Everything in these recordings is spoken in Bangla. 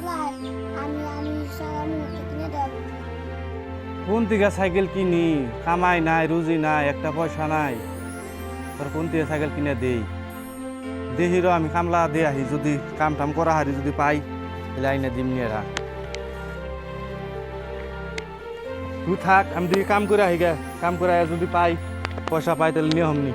ভাই আমি কিনে থেকে সাইকেল কিনি? কামাই নাই, রুজি নাই, একটা পয়সা নাই। তোর কোন থেকে সাইকেল কিনে দেই? দেহিরও আমি কামলা দিয়ে আহি, যদি কাম টাম করা হারি যদি পাই, তাহলে আইনে দিম নিয়ে রা তুই থাক, আমি দিকে কাম করে আহি গে, কাম করে যদি পাই, পয়সা পাই তাহলে নিয়ে হমনি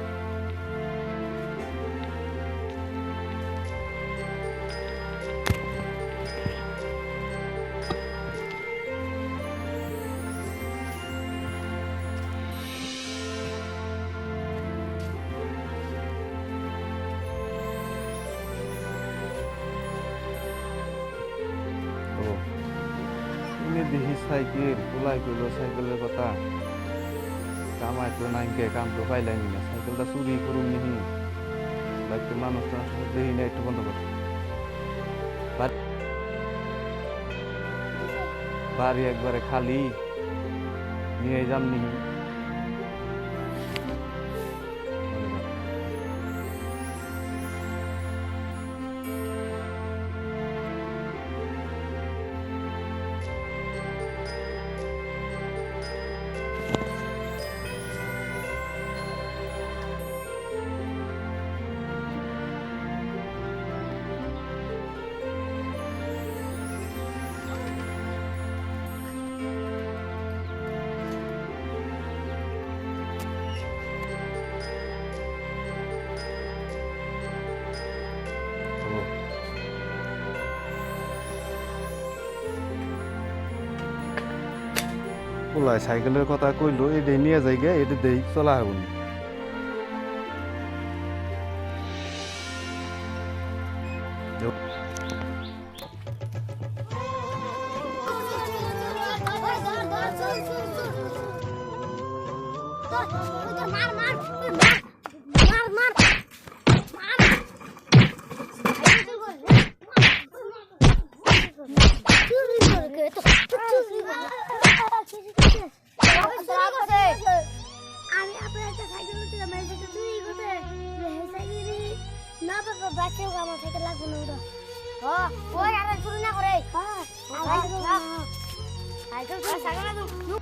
তুমি দেখি সাইকেল ওলাই গেল সাইকেলের কথা। কামাই তো নাইকে কাম তো পাইলাই না। সাইকেলটা চুরি করুন নিহি বাকি মানুষ টানুষ দেখি না, একটু বন্ধ করছে বাড়ি একবারে খালি। নিয়ে যাম নিহি ওলাই সাইকেলের কথা কইলো এটা নিয়ে যাই গে এটা দেই চলা হবনি মার আমি আপনার একটা সাইকেল উঠছিলাম এই সাইকেল চুরি করতে এই সাইকেল না বাবা বাচ্চা আমার সাইকেল লাগবে না ওটা হ্যাঁ ওই আর চুরি না করে হ্যাঁ সাইকেল সাইকেল